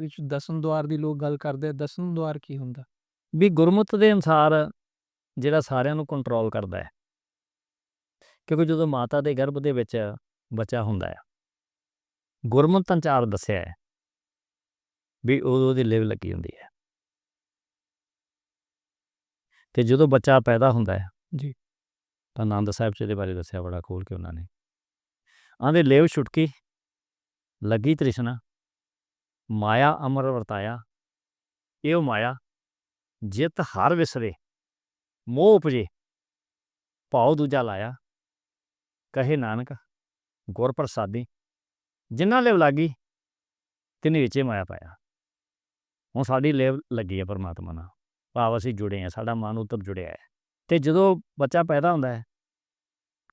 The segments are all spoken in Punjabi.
ਵਿੱਚ ਦਸਮ ਦੁਆਰ ਦੀ ਲੋਕ ਗੱਲ ਕਰਦੇ ਆ ਦਸਮ ਦੁਆਰ ਕੀ ਹੁੰਦਾ? ਵੀ ਗੁਰਮੁੱਤ ਦੇ ਅਨੁਸਾਰ ਜਿਹੜਾ ਸਾਰਿਆਂ ਨੂੰ ਕੰਟਰੋਲ ਕਰਦਾ ਹੈ। ਕਿਉਂਕਿ ਜਦੋਂ ਮਾਤਾ ਦੇ ਗਰਭ ਦੇ ਵਿੱਚ ਬੱਚਾ ਹੁੰਦਾ ਹੈ ਗੁਰਮੁੱਤ ਅਨੁਸਾਰ ਦੱਸਿਆ ਹੈ ਵੀ ਉਦੋਂ ਉਹਦੀ ਲਿਵ ਲੱਗੀ ਹੁੰਦੀ ਹੈ। ਤੇ ਜਦੋਂ ਬੱਚਾ ਪੈਦਾ ਹੁੰਦਾ ਹੈ ਜੀ। ਤਾਂ ਆਨੰਦ ਸਾਹਿਬ ਜੀ ਦੇ ਬਾਰੇ ਦੱਸਿਆ ਬੜਾ ਖੋਲ ਕੇ ਉਹਨਾਂ ਨੇ। ਆਂਦੇ ਲਿਵ ਛੁਟਕੀ ਲੱਗੀ ਤ੍ਰਿਸ਼ਨਾ ਮਾਇਆ ਅਮਰ ਵਰਤਾਇਆ। ਇਹ ਮਾਇਆ ਜਿਤ ਹਰ ਵਿਸਰੇ ਮੋਹ ਉਪਜੇ ਭਾਉ ਦੂਜਾ ਲਾਇਆ। ਕਹੇ ਨਾਨਕ ਗੁਰ ਪ੍ਰਸਾਦੀ ਜਿਨ੍ਹਾਂ ਲਿਵ ਲਾਗੀ ਤਿਨੇ ਵਿੱਚੇ ਮਾਇਆ ਪਾਇਆ। ਹੁਣ ਸਾਡੀ ਲਿਵ ਲੱਗੀ ਹੈ ਪਰਮਾਤਮਾ ਨਾਲ। ਭਾਵ ਅਸੀਂ ਜੁੜੇ ਆ ਸਾਡਾ ਮਨ ਉਤਰ ਜੁੜਿਆ ਹੈ। ਤੇ ਜਦੋਂ ਬੱਚਾ ਪੈਦਾ ਹੁੰਦਾ ਹੈ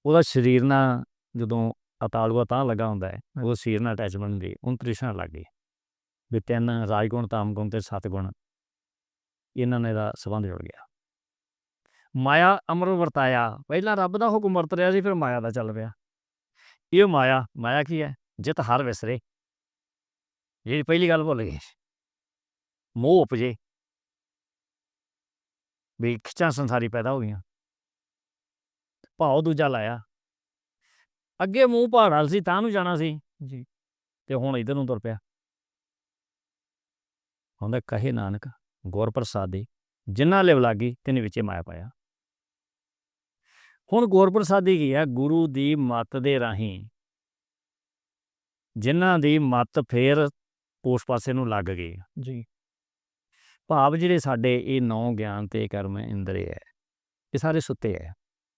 ਉਹਦਾ ਸਰੀਰ ਨਾਲ ਜਦੋਂ ਅਤਾਲੂਆ ਤਾਂ ਲੱਗਾ ਹੁੰਦਾ ਹੈ ਉਹ ਸਰੀਰ ਨਾਲ ਅਟੈਚਮੈਂਟ ਹੁੰਦੀ ਉਹਨ ਤ੍ਰਿਸ਼ਨਾ ਲੱਗ ਗਈ। ਵੀ ਤਿੰਨ ਰਾਜਗੁਣ ਤਾਮਗੁਣ ਤੇ ਸਤਗੁਣ ਇਹਨਾਂ ਨੇ ਦਾ ਸੰਬੰਧ ਜੁੜ ਗਿਆ। ਮਾਇਆ ਅਮਰ ਵਰਤਾਇਆ। ਪਹਿਲਾਂ ਰੱਬ ਦਾ ਹੁਕਮ ਵਰਤ ਰਿਹਾ ਸੀ ਫਿਰ ਮਾਇਆ ਦਾ ਚੱਲ ਪਿਆ। ਇਹ ਮਾਇਆ ਮਾਇਆ ਕੀ ਹੈ? ਜਿਤ ਹਰ ਵਿਸਰੇ। ਇਹ ਪਹਿਲੀ ਗੱਲ ਭੁੱਲ ਗਏ। ਮੋਹ ਉਪਜੇ। ਵੀ ਖਿੱਚਾਂ ਸੰਸਾਰੀ ਪੈਦਾ ਹੋ ਗਈਆਂ। ਭਾਉ ਦੂਜਾ ਲਾਇਆ। ਅੱਗੇ ਮੂੰਹ ਪਹਾੜਾਂ ਸੀ ਤਾਂ ਨੂੰ ਜਾਣਾ ਸੀ। ਜੀ। ਤੇ ਹੁਣ ਇਧਰ ਨੂੰ ਤੁਰ ਪਿਆ। ਹੁੰਦਾ ਕਹੇ ਨਾਨਕ ਗੁਰ ਪ੍ਰਸਾਦੀ ਜਿਨ੍ਹਾਂ ਲਿਵ ਲਾਗੀ ਤਿਨੇ ਵਿੱਚੇ ਮਾਇਆ ਪਾਇਆ। ਹੁਣ ਗੁਰ ਪ੍ਰਸਾਦੀ ਕੀ ਹੈ? ਗੁਰੂ ਦੀ ਮੱਤ ਦੇ ਰਾਹੀਂ ਜਿਨ੍ਹਾਂ ਦੀ ਮੱਤ ਫੇਰ ਉਸ ਪਾਸੇ ਨੂੰ ਲੱਗ ਗਈ। ਜੀ। ਭਾਵ ਜਿਹੜੇ ਸਾਡੇ ਇਹ ਨੌ ਗਿਆਨ ਤੇ ਕਰਮ ਇੰਦਰੀ ਹੈ ਇਹ ਸਾਰੇ ਸੁੱਤੇ ਹੈ।